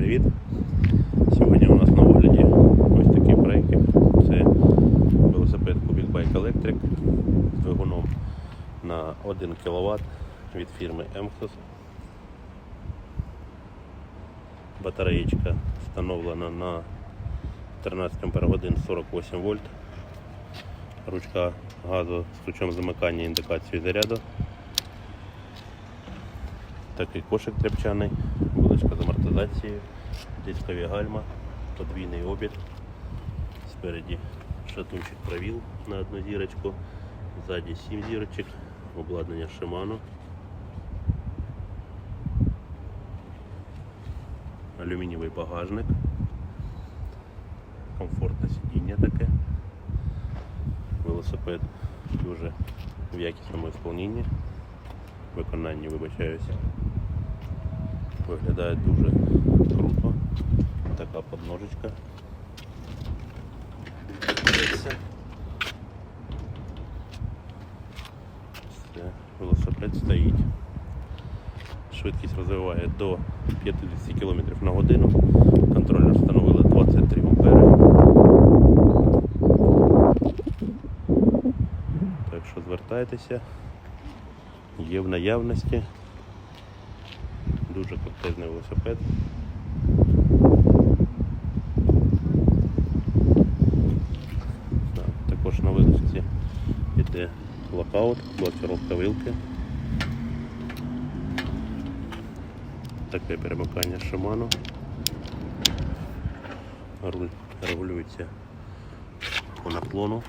привіт! Сьогодні у нас на огляді ось такі брейки. Це велосипед Cubic Bike Electric з двигуном на 1 кВт від фірми Emxos. Батареєчка встановлена на 13 Ах 48 вольт. Ручка газу з ключом замикання індикацією заряду. Такий кошик тряпчаний, вилочка з амортизацією, дискові гальма, подвійний обід. Спереді шатунчик правіл на одну зірочку, ззаді 7 зірочок, обладнання Shimano. Алюмінієвий багажник, комфортне сидіння таке. Велосипед дуже в якісному виконанні. Виконанні вибачаюся. Виглядає дуже круто. Така подножечка. Все. Велосипед стоїть. Швидкість розвиває до 50 км на годину. Контролер встановили 23 ампери. Так що звертайтеся, є в наявності. Дуже крутезний велосипед. Так, також на вилочці йде локаут, блокировка вилки. Таке перемикання Shimano. Руль регулюється по наклону.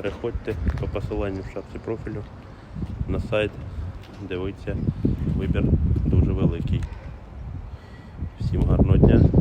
Переходьте по посиланню в шапці профілю на сайт, дивіться, вибір дуже великий. Всім гарного дня!